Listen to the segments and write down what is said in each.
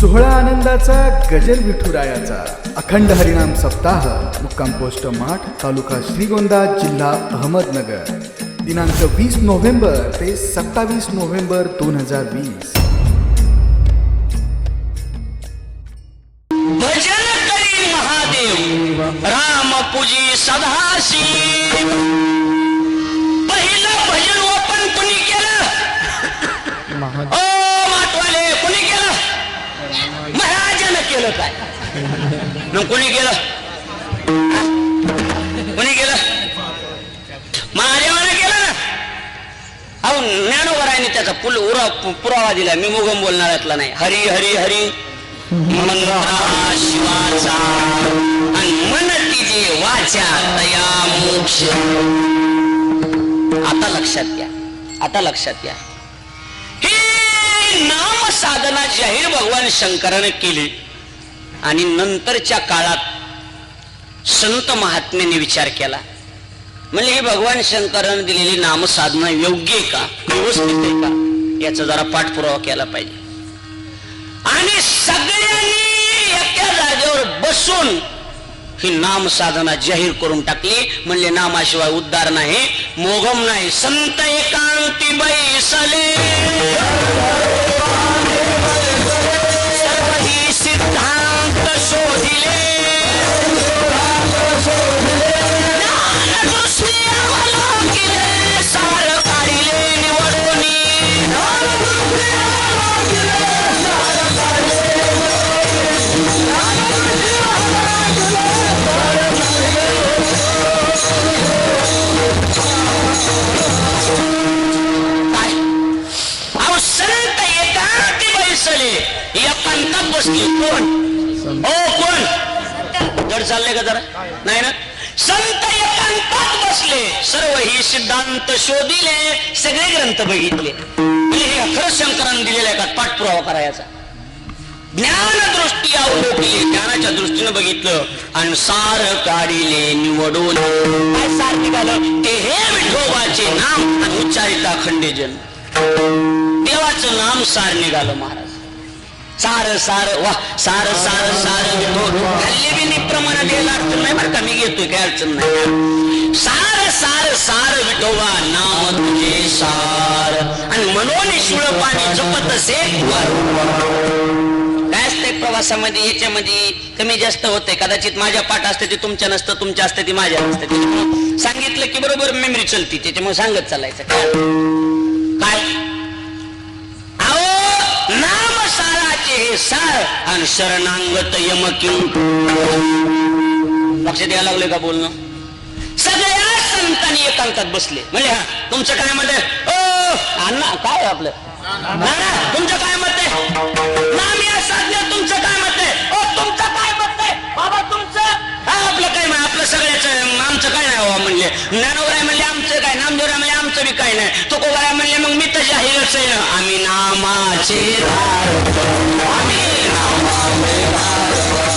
सोहळा आनंदाचा गजर विठुरायाचा. अखंड हरिनाम सप्ताह मुक्काम पोस्ट माठ तालुका श्रीगोंदा जिल्हा अहमदनगर. दिनांक वीस नोव्हेंबर ते सत्तावीस नोव्हेंबर दोन हजार वीस. भजन करी महादेव राम पूजी सदाशिव. पहिलं भजन ओपन कुणी केलं? ओ माटवाले कुणी केलं महाराजानं केलं काय? मग कोणी केलं? कोणी केलं? महादेवानं केलं ना? अहो ज्ञानोबरायने त्याचा पुल उरा पुरावा दिला. मी मुगम बोलणाऱ्यातला नाही. हरी हरी हरी. मंत्रा शिवाचा. आणि मनती जे वाचा तया मोक्ष. आता लक्षात घ्या. आता लक्षात घ्या. ही नाम साधना जाहीर भगवान शंकराने केली. आणि नंतरच्या काळात संत महात्म्याने विचार केला. म्हणजे ही भगवान शंकराने दिलेली नामसाधना योग्य आहे का? व्यवस्थित आहे का? याचा जरा पाठपुरावा केला पाहिजे. आणि सगळ्यांनी एका जागेवर बसून ही नाम साधना जाहीर करून टाकली. म्हणले नामाशिवाय उद्धार नाही मोगम नाही संत एकांती बैसले ग्रंथ शोधिले सगळे ग्रंथ बघितले. हे खरंच शंकरांनी दिलेला आहे का पाठपुरावा करायचा. ज्ञानदृष्टी अवलोकली ज्ञानाच्या दृष्टीनं बघितलं आणि सार काढिले निवडून. काय सार निघालं? ते हे विठोबाचे नाम आणि उच्चारिता खंडेजन. देवाचं नाम सार निघालं महाराज. सार सार वा सार सार सार घेतो हल्ली बी निप्रमाण द्यायला अडचण नाही बरं का मी घेतोय काय अडचण नाही. सार सार सार विठोबा नाम तुझे सार. आणि मनोनी शिळ पाणी जपत असे काय असतंय प्रवासामध्ये याच्यामध्ये? कमी जास्त होते कदाचित माझ्या पाठ असते ते तुमच्या नसतं तुमच्या असते ती माझ्या नसते सांगितलं की बरोबर मेमरी चलती त्याच्यामुळे सांगत चालायचं. काय? काय? साराचे आणि शरणांगत यमकिं लक्ष द्यायला लागले का बोलणं? सगळ्या संतांनी एकांतात बसले. म्हणजे हा तुमचं काय मत आहे? ओ अण्णा काय आपलं? तुमचं काय मत आहे? नाम या साधण्यात तुमचं म्हणले ज्ञानोबराय म्हणले आमचं काय? नामदेवराय म्हणले आमचं बी काय नाही. तो म्हणले मग मी तशी जाहीरच आहे ना आम्ही नामाचे आम्ही नामाचे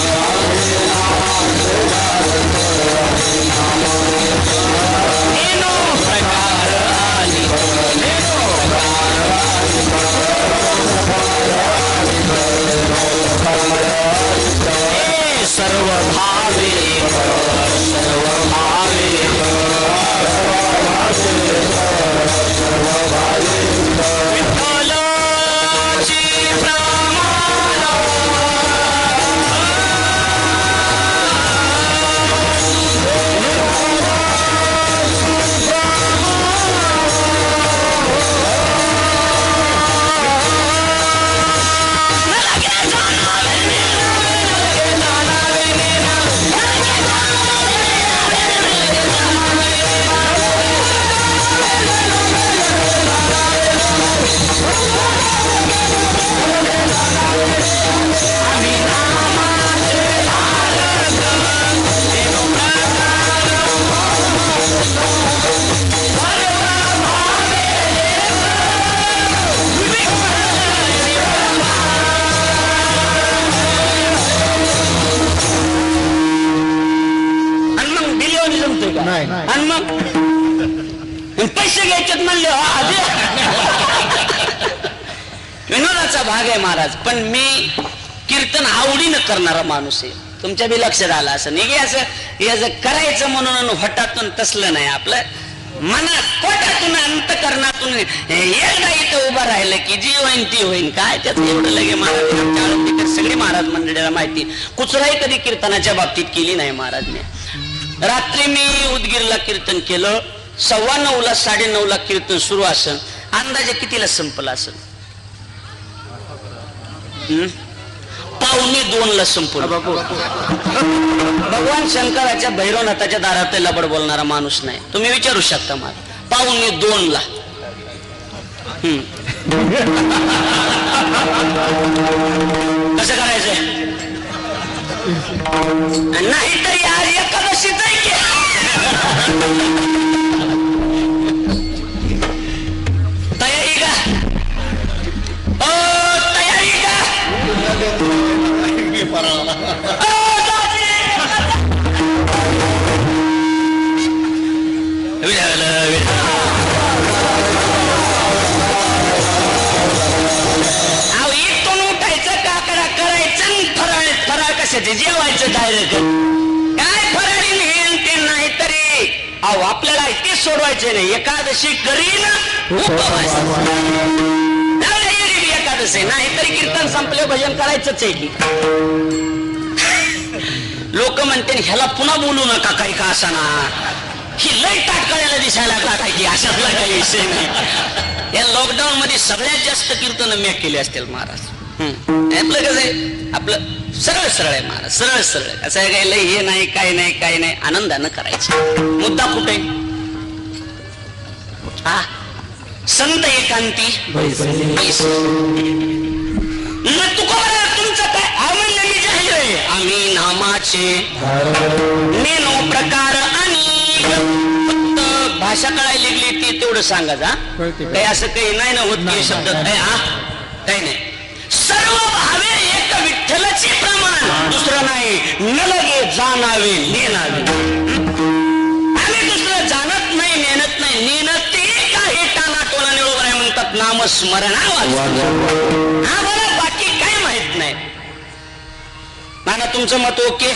राग आहे महाराज. पण मी कीर्तन आवडीनं करणारा माणूस आहे. तुमच्या बी लक्षात आलं असं नाही असं हे करायचं म्हणून हटातून तसलं नाही. आपलं मनात कोटातून अंतकरणातून एकदा इथं उभं राहिलं की जी होईन ती होईन. काय त्यात एवढं लगे महाराज आमच्या आळंदीकर सगळी महाराज मंडळीला माहिती कुचराही कधी कीर्तनाच्या बाबतीत केली नाही महाराजने. रात्री मी उदगीरला कीर्तन केलं. सव्वा नऊला साडे नऊला कीर्तन सुरू असन. अंदाजे कितीला संपलं असं पावणे दोन ला संपलं भगवान शंकराच्या भैरवनाथाच्या दारात लबड बोलणारा माणूस नाही. तुम्ही विचारू शकता मला. पावणे दोन ला. कसं करायचंय? नाहीतरी आज एकादशीच जेवायचं डायरेक्ट काय फराळी नाही ते नाही तरी अहो आपल्याला ते सोडवायचे नाही. एकादशी करीन उपवास जाऊ दे, येडी एकादशी नाही तरी कीर्तन संपले भजन करायचंच आहे की. लोक म्हणते ह्याला पुन्हा बोलू नका काही का असाना ही लय ताटकळ्याला दिसायला लागला काय की अशातला काही विषय नाही. या लॉकडाऊन मध्ये सगळ्यात जास्त कीर्तन म्या केले असतील महाराज. हम्म. आपलं कसं आहे आपलं सरळ सरळ आहे महाराज सरळ सरळ असं आहे काही लय हे नाही काय नाही काय नाही आनंदानं करायचं. मुद्दा कुठे? हा? संत एकांती. मग तुमचं काय आम्ही मी जाहीर आहे. आम्ही नामाचे नेनो प्रकार आणि भाषा कळायला लागली ती तेवढं सांगा जा. काही असं काही नाही ना होत काही शब्द काही हा? काही नाही. सर्व भावे एक विठ्ठलाचे प्रमाण. दुसरं नाही. न लगे जाणावे नेनावे आम्ही दुसरं जाणत नाही नेनत नाही नेनत ते काही टाना टोला म्हणतात नामस्मरण हा बरं बाकी काय माहीत नाही. नाना तुमचं मत ओके?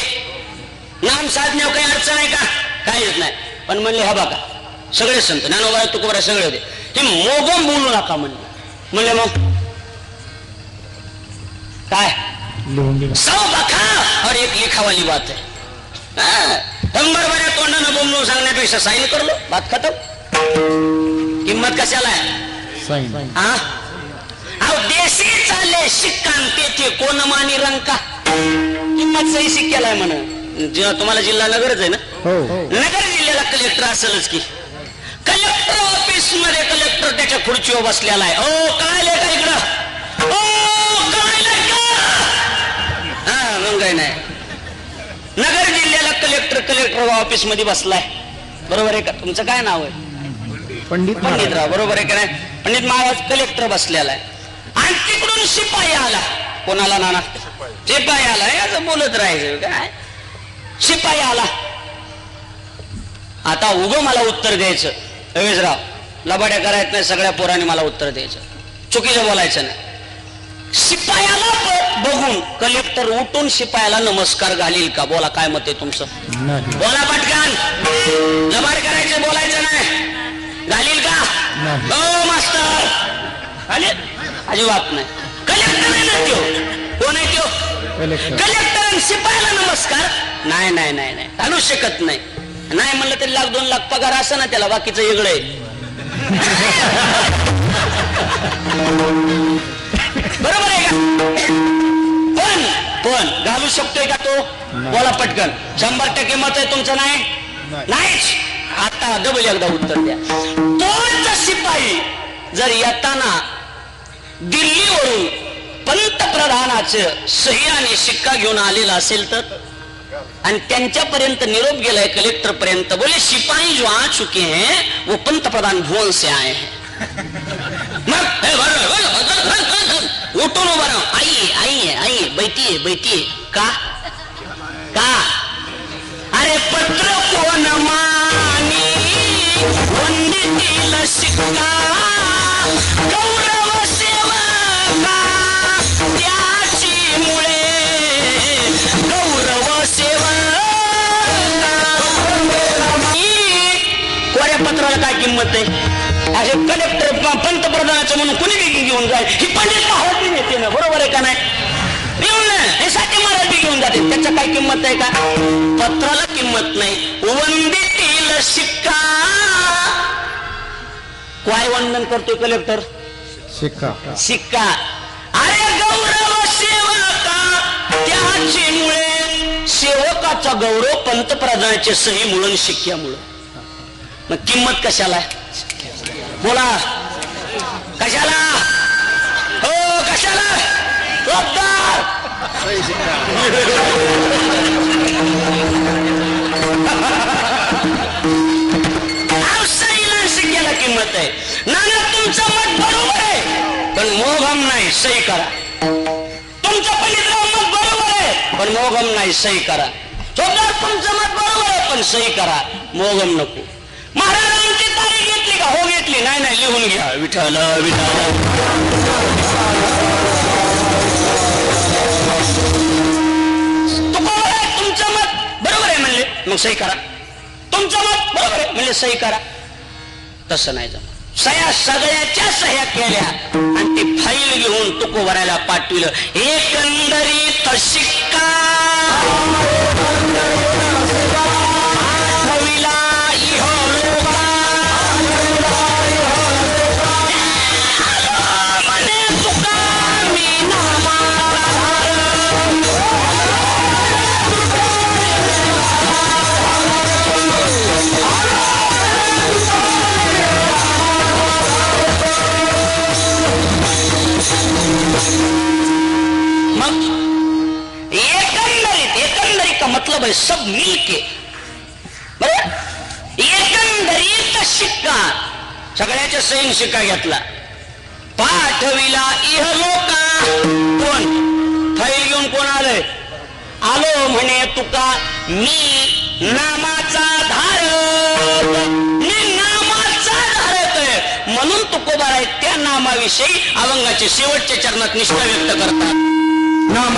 नाम साधण्यावर काही अडचण आहे का? काहीच नाही. पण म्हणले हा बघा सगळे संत ज्ञानोबा तुकोबरा सगळे होते हे मोगम बोलू नका म्हणले. म्हणले मग? काय? सौ बखा और एक लिखावाली बात है. हाँ, शंभर बऱ्या तोंडानं बोलून सांगण्यापेक्षा साईन करलो बात खतम. किंमत कशाला आहे? हा अहो देशी चालले शिक्कान तेथे कोण मानी रंका? किंमत सही शिक्क्याला आहे म्हण. जेव्हा तुम्हाला जिल्हा नगरच आहे ना? नगर जिल्ह्याला कलेक्टर असेलच की. कलेक्टर ऑफिसमध्ये कलेक्टर त्याच्या खुर्चीवर बसलेला आहे. ओ कळाले का इकडं? ओ कळाले का? हा मग नाही. नगर जिल्ह्याला कलेक्टर कलेक्टर ऑफिसमध्ये बसलाय. बरोबर आहे का? तुमचं काय नाव आहे? पंडित पंडितराव बरोबर आहे का नाही? पंडित महाराज कलेक्टर बसलेला आहे. आणि तिकडून शिपाई आला. कोणाला नाना? शिपाई आला. असं बोलत राहायचं काय? शिपाई आला. आता उगं मला उत्तर द्यायचं. रवीशराव लबाड्या करायचं नाही सगळ्या पोरांनी मला उत्तर द्यायचं. चुकीचं बोलायचं नाही. शिपायाला बघून कलेक्टर उठून शिपायाला नमस्कार घालील का? बोला काय मत आहे तुमचं? बोला पटकन. लबाड करायचं बोलायचं नाही. घालील का. हो मास्तर. घालील अजिबात नाही. कलेक्टर आहे कोण आहे त्यो? कलेक्टर शिपायाला नमस्कार. नाही नाही नाही नाही. घालू शकत नाही. नाही म्हणलं तरी लाख दोन लाख पगार असं ना त्याला बाकीचं वेगळं आहे. बरोबर आहे का? पण पण घालू शकतोय का तो? बोला पटकन. शंभर टक्के मत आहे तुमचं नाही? नाही. नाहीच. आता डबल एकदा उत्तर द्या. तोच शिपाई जर येताना दिल्लीवरून पंतप्रधानाचं सही आणि शिक्का घेऊन आलेला असेल तर? आणि त्यांच्यापर्यंत निरोप गेलाय कलेक्टर पर्यंत बोले शिपाई जो आ चुके हैं वो पंतप्रधान भुवन से आए हैं. मग हे बरं, उठून उभा राहा. आइए आइए आइए बैठिए बैठिए का? का? अरे पत्र कोण मानी मुळे गौरव कोऱ्या पत्राला काय किंमत आहे? असे कलेक्टर पंतप्रधानाचं म्हणून कुणी बी घेऊन जाईल? ही पंडित महाराजी नेते ना बरोबर आहे का नाही? घेऊन हे साठी महाराजी घेऊन जाते त्याच्या काय किंमत आहे का? पत्राला किंमत नाही. वंदितील शिक्का काय वंदन करतोय कलेक्टर शिक्का शिक्का अरे गौरव सेवका त्याची मुळे सेवकाचा गौरव पंतप्रधानाचे सही मुळून शिक्क्यामुळं. मग किंमत कशाला? बोला. कशाला? हो कशाला? तुमचं मत बरोबर आहे. पण मोघम नाही सही करा. तुमचं पंडितराव मत बरोबर आहे पण मोघम नाही सही करा. चोपदार तुमचं मत बरोबर आहे पण सही करा. मोघम नको. महाराजांची तारीख घेतली का? हो घेतली. नाही नाही लिहून घ्या. विठ्ठल विठ्ठल. तुमचं मत बरोबर आहे म्हणले. मग सही करा. तुमचं मत बरोबर आहे म्हणले सही करा. तसं नाही जमा सया सगळ्याच्या सह्या केल्या. आणि ती फाईल घेऊन तुको पाठविलं. एकंदरीत शिक्का. एकंदरीत का मतलब है बरोबर? एकंदरीत शिक्का। सगळ्याच्या सैन शिक्का घेतला. पाठविला कोण? घेऊन कोण आलंय? आलो म्हणे तुका मी नामाचा धारक. मी नामाचा धारक आहे. म्हणून तुकोबार आहे त्या नामाविषयी अभंगाचे शेवटच्या चरणात निष्ठा व्यक्त करतात. नाम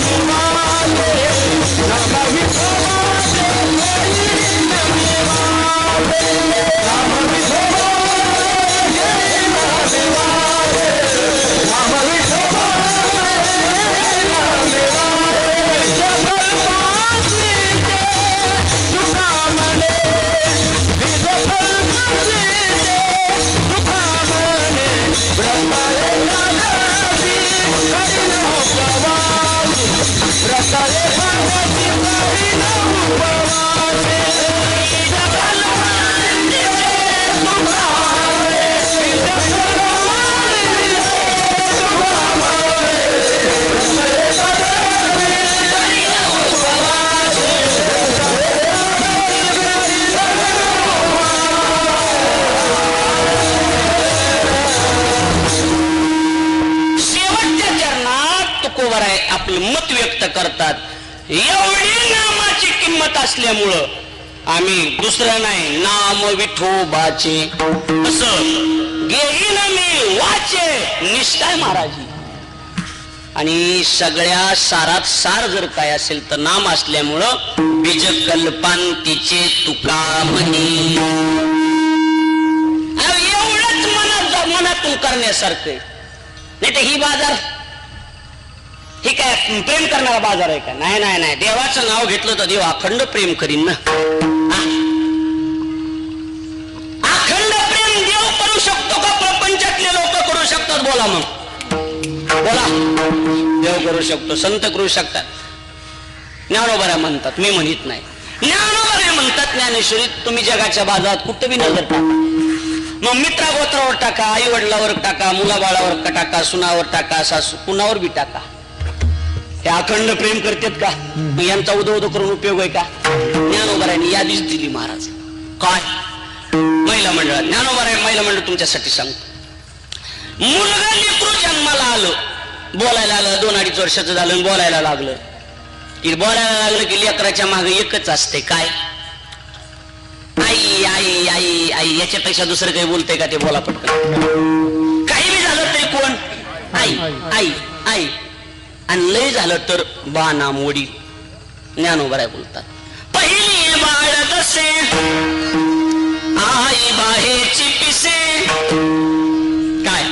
विठोबाचे, करतात. एवढी नामाची किंमत असल्यामुळं आम्ही दुसरं नाही नाम विठोबाचे. असं घेईन मी वाचे निष्ठाय महाराजी. आणि सगळ्या सारात सार जर काय असेल तर नाम असल्यामुळं बीज कल्पांतीचे तुका म्हणी एवढंच मनात मनातून करण्यासारखं नाही तर ही बाजार ही काय प्रेम करणारा बाजार आहे का? नाही नाही नाही. देवाचं नाव घेतलं तर देव अखंड प्रेम करीन ना. अखंड प्रेम देव करू शकतो का? प्रपंचातले लोक करू शकतात बोला मग. बोला. देव करू शकतो संत करू शकतात. ज्ञानोबऱ्या म्हणतात मी म्हणत नाही. ज्ञानोबऱ्या म्हणतात ज्ञानेश्वरी तुम्ही जगाच्या बाजारात कुठं बी नजर टाका. मग मित्रा गोत्रावर टाका आई वडिलावर टाका मुलाबाळावर टाका सुनावर टाका सासू कुणावर बी टाका. हे अखंड प्रेम करतात का? यांचा उदो उदो करून उपयोग आहे का? ज्ञानोबऱ्याने यादीच दिली महाराज. काय? महिला मंडळ ज्ञानोबराय महिला मंडळ तुमच्यासाठी सांगतो. मुलगा लेकरू जन्माला आलं. बोलायला आलं दोन अडीच वर्षाचं झालं बोलायला लागलं. की बोलायला लागलं की लेकराच्या मागे एकच असते काय? आई आई आई आई याच्यापेक्षा दुसरं काही बोलतंय का ते बोला पटकन. काही बी झालं तरी कोण? आई आई आई. आणि लय झालं तर बा नाम वडील ज्ञानोबराय बोलतात. पहिली बाळ दसे आई बाहेरची पिसे काय?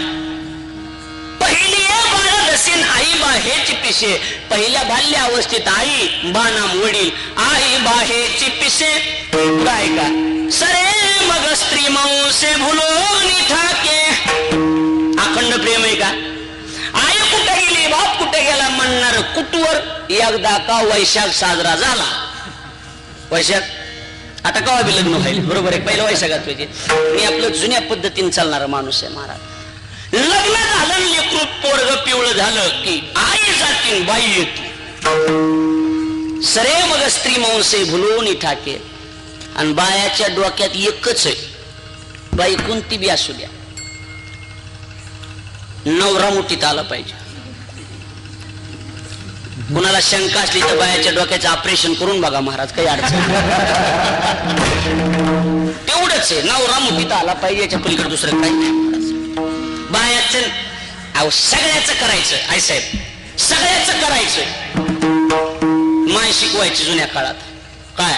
पहिली बाळ दसेन आई बाहेरची पिसे पहिल्या बाल्य अवस्थेत आई बाना वडील आई बाहेरची पिसे काय का? सरे मग स्त्री मांसे भुलो ठाके अखंड प्रेम आहे का? कुठे कुटवर एकदा का वैशाख साजरा झाला? वैशाख? आता कवा बी लग्न व्हायला बरोबर आहे पहिलं वैशाखात पाहिजे मी आपलं जुन्या पद्धतीने चालणारा माणूस आहे महाराज. लग्न झालं लेकरू पोरग पिवळं झालं की आई जाती बाई येते. सरे मग स्त्री मांसे भुलवून ठाके आणि बायाच्या डोक्यात एकच आहे बाई कोणती बी असू द्या. नवरा मुठीत आला पाहिजे. कुणाला शंका असली तर बायाच्या डोक्याचं ऑपरेशन करून बघा महाराज काही अडचण तेवढंच आहे. नवरा मुठीत आला पाहिजे याच्या पलीकडे दुसरं काही नाही. बायाचं अहो सगळ्याच करायचं आई साहेब. सगळ्याच करायचं. माय शिकवायची जुन्या काळात. काय?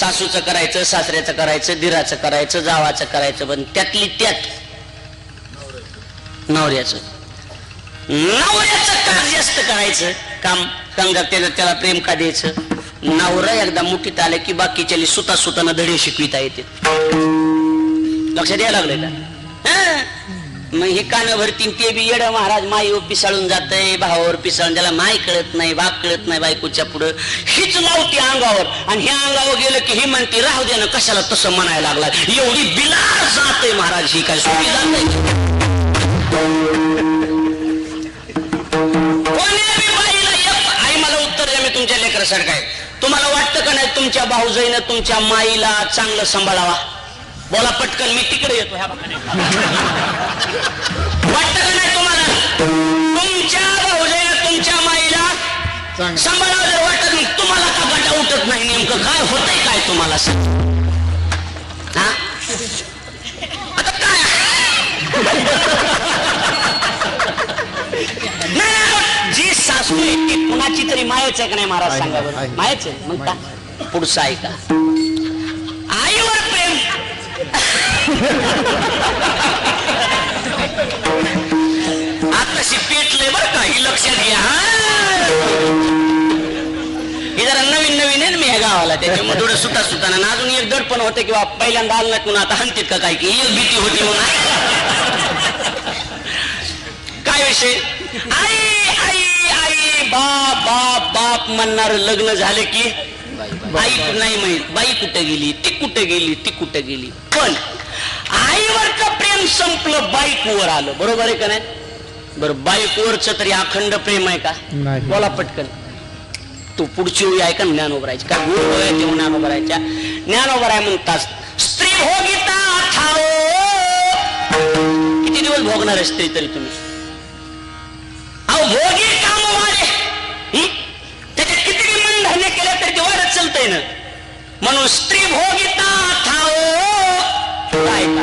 सासूचं करायचं सासऱ्याचं करायचं दिराचं करायचं जावाचं करायचं पण त्यातली त्यात नवऱ्याचं. नवऱ्याचं काम जास्त करायचं. काम समजा त्याला त्याला प्रेम का द्यायचं? नवरा एकदा मुठीत आलं की बाकीच्या सुता सुताना धडे शिकविता येते. लक्षात यायला लागले का? मग हे कानं भरतीन ते बी येड महाराज माईवर पिसाळून जातंय भावावर पिसाळून त्याला माय कळत नाही बाप कळत नाही बायकोच्या पुढं. हीच लावती अंगावर. आणि ह्या अंगावर गेलं की ही म्हणते राहू दे ना कशाला तसं म्हणायला लागला एवढी बिलार जाते महाराज ही काय सोपी जात कोण्या लेकरासारखं आहे. तुम्हाला वाटतं का नाही तुमच्या भाऊजाईनं तुमच्या माईला चांगलं सांभाळावा? बोला पटकन मी तिकडे येतो ह्या वाटतं का नाही तुम्हाला? तुमच्या भाऊजाईनं तुमच्या माईला सांभाळावं जर वाटत नाही तुम्हाला का गटा उठत नाही नेमकं? काय होतंय काय तुम्हाला? सांग हा? आता काय? नाही, जी सासू आहे ती कुणाची तरी मायच आहे का नाही महाराज आहे, सांगा आहे. बरं मायच आहे? मग का पुढचं ऐका आईवर प्रेम. आताशी पेटलंय बर का ही लक्षात घ्या. हा जरा नवीन नवीन आहे ना मी ह्या गावाला. त्याच्यामुळे थोडं सुटा सुटाना आणि अजून एक दडपण होतं किंवा पहिल्यांदा आलं नाही कुणा आता हनतीत का काय? की एक भीती होती म्हणून. काय विषय? बाप बाप बाप म्हणणार लग्न झाले की आई नाही माहीत बाई कुठे गेली? ती कुठे गेली? ती कुठे गेली? पण आईवरचं प्रेम संपलं बाईकवर आलं. बरोबर आहे का नाही? बरं बाईकवरच तरी अखंड प्रेम आहे का. बोला पटकन. तू पुढची ओळी ऐका ना ज्ञानोबरायची. काय गुरु होय ते ज्ञानोबरायच्या. ज्ञानोबराय म्हणतात स्त्री भोगिता किती दिवस भोगणार आहे स्त्री तरी तुम्ही? अहो भोगी काम वाढे हं? त्याच्यात किती मन धान्य केलं तरी ते वाढत म्हणून स्त्री भोगिता ठाओ काय का?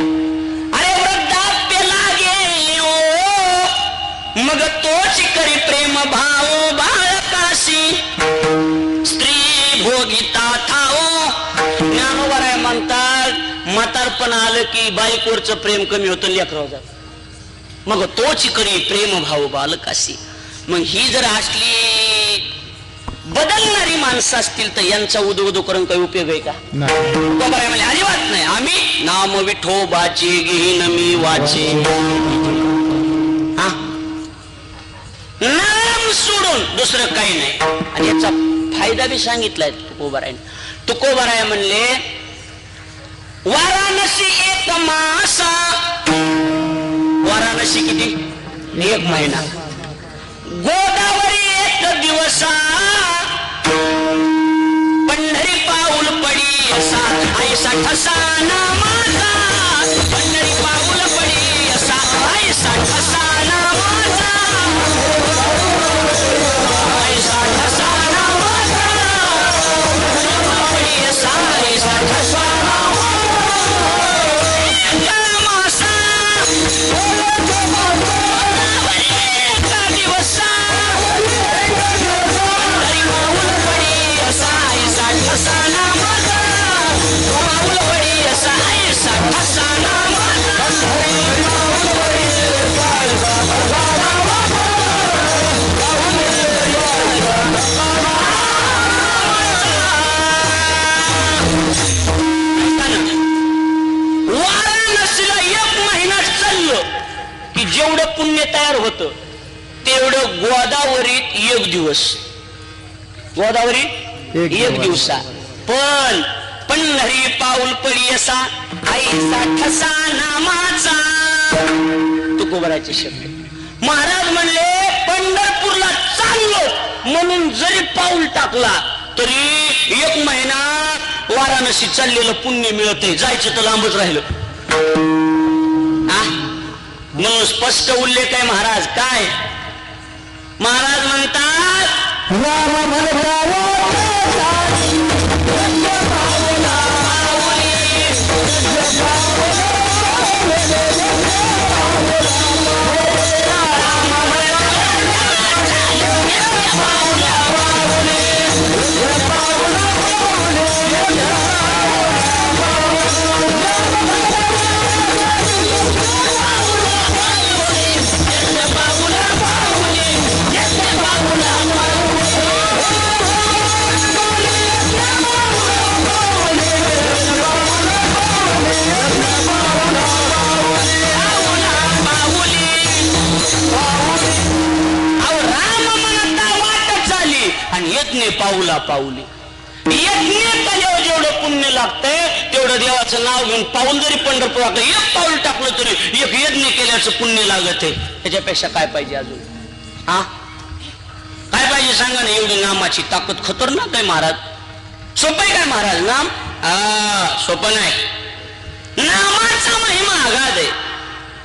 अरे वृद्धाप्य लागे ओ मग तोच करी प्रेम भाव बाळकाशी. स्त्री भोगिता थाओ. ज्ञानोबर आहे म्हणतात म्हातारपण आलं की बायकोरचं प्रेम कमी होतं लेकराव जात मग तोच करी प्रेम भाव बालकाशी. मग ही जर असली बदलणारी माणसं असतील तर यांचा उदो उदो करून काही उपयोग आहे का? बरं म्हणजे अजिबात नाही. आम्ही नाम विठोबाचे घेईन मी वाचे? नाम सोडून दुसरं काही नाही. आणि याचा फायदा बी सांगितलाय तुकोबारायने. तुकोबाराय म्हणले वाराणसी एक मासा. वाराणसी किती? एक महिना. गोदावरी एक दिवसा. पाऊल पडी असा ऐसा ठसा नामा. एक दिवस. पण पंढरी पाऊल पडी असा. आईचा ठसा नामाचा. तुकोबराचे शब्द. महाराज म्हणले पंढरपूरला चाललो. म्हणून जरी पाऊल टाकला तरी एक महिना वाराणसी चाललेलं पुण्य मिळत जायचं तर लांबच राहिलं? म्हणून स्पष्ट उल्लेख आहे महाराज. काय? महाराज म्हणतात पाऊली. यज्ञ केल्यावर जेवढं पुण्य लागतंय तेवढं देवाचं नाव घेऊन पाऊल जरी पंढरपुरात एक पाऊल टाकलं तरी एक यज्ञ केल्याचं पुण्य लागत आहे. त्याच्यापेक्षा काय पाहिजे अजून? हा? काय पाहिजे सांगा ना एवढी नामाची ताकद खतरनाक आहे महाराज. सोपं आहे काय महाराज नाम? हा सोपं नाही. नामाचा महिमा आघात आहे.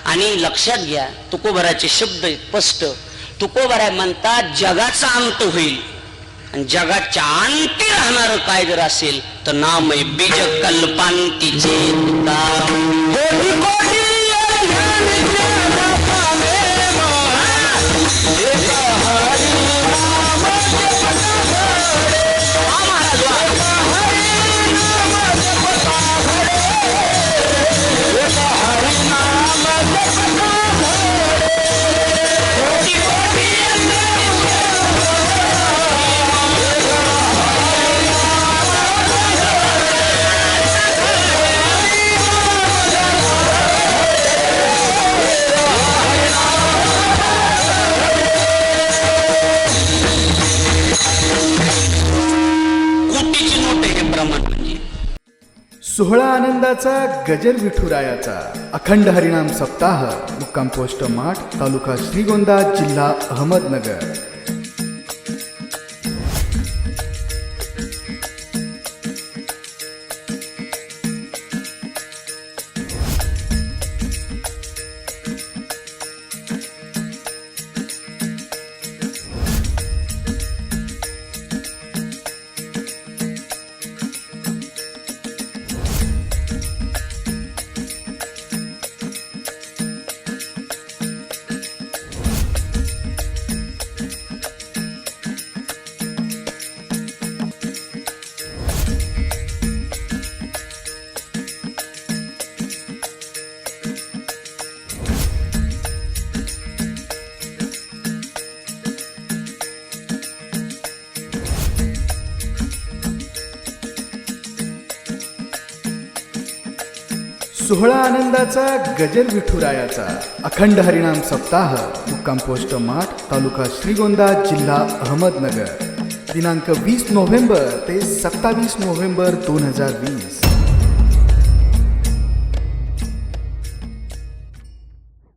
आणि लक्षात घ्या तुकोबराचे शब्द स्पष्ट. तुकोबरा म्हणतात जगाचा अंत होईल. आणि जगाच्या अंती राहणार काय जर असेल तर नाम आहे बीज कल्पांतीचे सोहळा आनंदाचा गजर विठुरायाचा. अखंड हरिनाम सप्ताह मुक्काम पोस्ट माठ तालुका श्रीगोंदा जिल्हा अहमदनगर. सोहळा आनंदाचा गजर विठुरायाचा. अखंड हरिणाम सप्ताह मुक्काम पोस्ट माठ तालुका श्रीगोंदा जिल्हा अहमदनगर. दिनांक वीस नोव्हेंबर ते सत्तावीस नोव्हेंबर दोन हजार वीस.